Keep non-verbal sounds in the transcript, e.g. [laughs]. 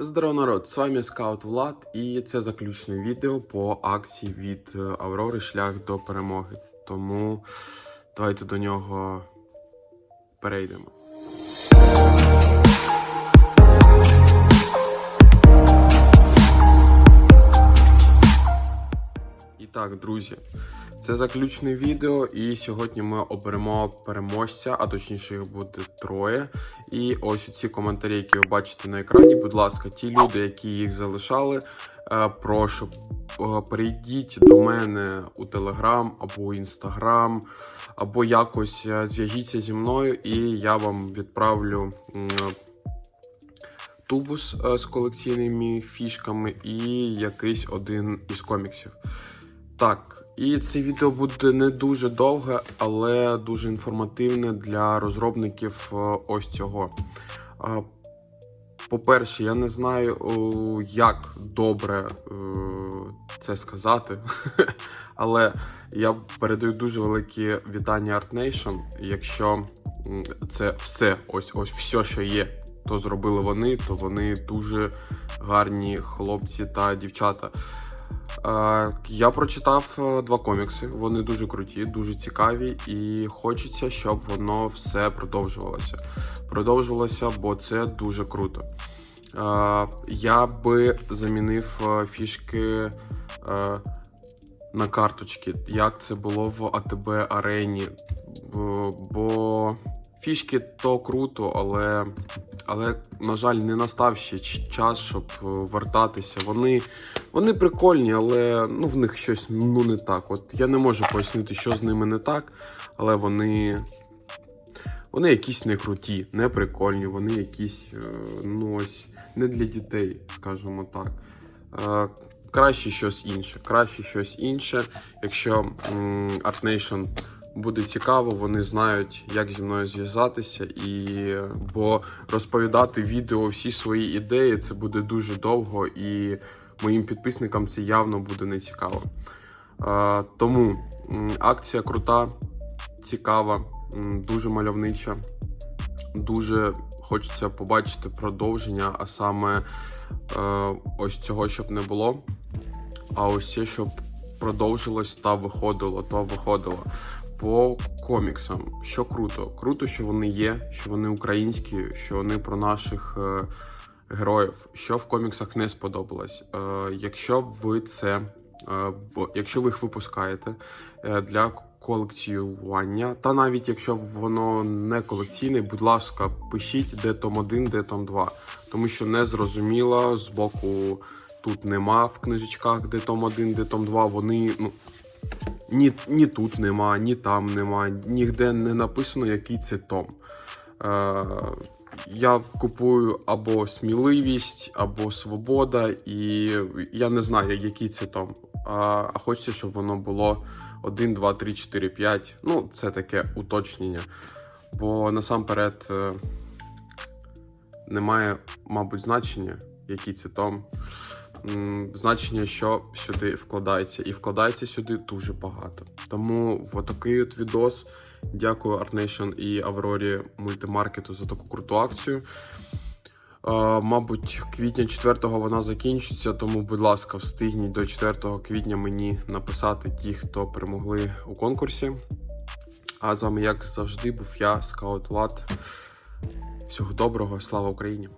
Здорово, народ! З вами Скаут Влад, і це заключне відео по акції від Аврори Шлях до перемоги. Тому давайте до нього перейдемо. І так, друзі, це заключне відео, і сьогодні ми оберемо переможця, а точніше їх буде троє. І ось ці коментарі, які ви бачите на екрані, будь ласка, ті люди, які їх залишали, е, прошу, е, перейдіть до мене у Телеграм або Інстаграм, або якось е, зв'яжіться зі мною, і я вам відправлю. Тубус з колекційними фішками і якийсь один із коміксів. Так, і це відео буде не дуже довге, але дуже інформативне для розробників е, ось цього. Е, По-перше, я не знаю, як добре е, це сказати, [laughs] але я передаю дуже великі вітання Art Nation. Якщо це все, ось ось все, що є, то зробили вони, то вони дуже гарні хлопці та дівчата. Я прочитав е, два комікси. Вони дуже круті, дуже цікаві, і хочеться, щоб воно все продовжувалося. Продовжувалося, бо це дуже круто. Я би замінив е, фішки е, на карточки, як це було в АТБ арені. Бо фішки то круто, але, але на жаль, не настав ще час, щоб е, вертатися. Вони вони прикольні, але ну, в них щось ну, не так. От я не можу пояснити, що з ними не так, але вони. Вони якісь не круті, не прикольні, вони якісь е, ну, ось, не для дітей, скажімо так. Е, краще щось інше. Краще щось інше. Якщо Art Nation буде цікаво, вони знають, як зі мною зв'язатися, і бо розповідати відео всі свої ідеї це буде дуже довго, і моїм підписникам це явно буде не цікаво. Тому акція крута, цікава, дуже мальовнича. Дуже хочеться побачити продовження, а саме е, ось цього, щоб не було. А ось це, щоб продовжилось та виходило, то виходило. По коміксам, що круто. Круто, що вони є, що вони українські, що вони про наших е, героїв. Що в коміксах не сподобалось. Е, якщо ви це, е, якщо ви їх випускаєте е, для колекціювання, та навіть якщо воно не колекційне, будь ласка, пишіть, де том 1, де том 2. Тому що не зрозуміло з боку тут нема в книжечках, де том 1, де том 2. Вони ну. Ні, ні тут нема, ні там нема, ніде не написано, який це том. Е, я купую або сміливість, або свобода, і я не знаю, який це том. А, а хочеться, щоб воно було 1, 2, 3, 4, 5. Ну, це таке уточнення. Бо насамперед е, немає, мабуть, значення, який це том. Значення, що сюди вкладається, і вкладається сюди дуже багато. Тому в такий от відос. Дякую Art Nation і Аврорі мультимаркету за таку круту акцію. Мабуть, квітня 4-го вона закінчиться, тому, будь ласка, встигніть до 4 квітня мені написати ті, хто перемогли у конкурсі. А з вами, як завжди, був я, Скаут Влад. Всього доброго, слава Україні!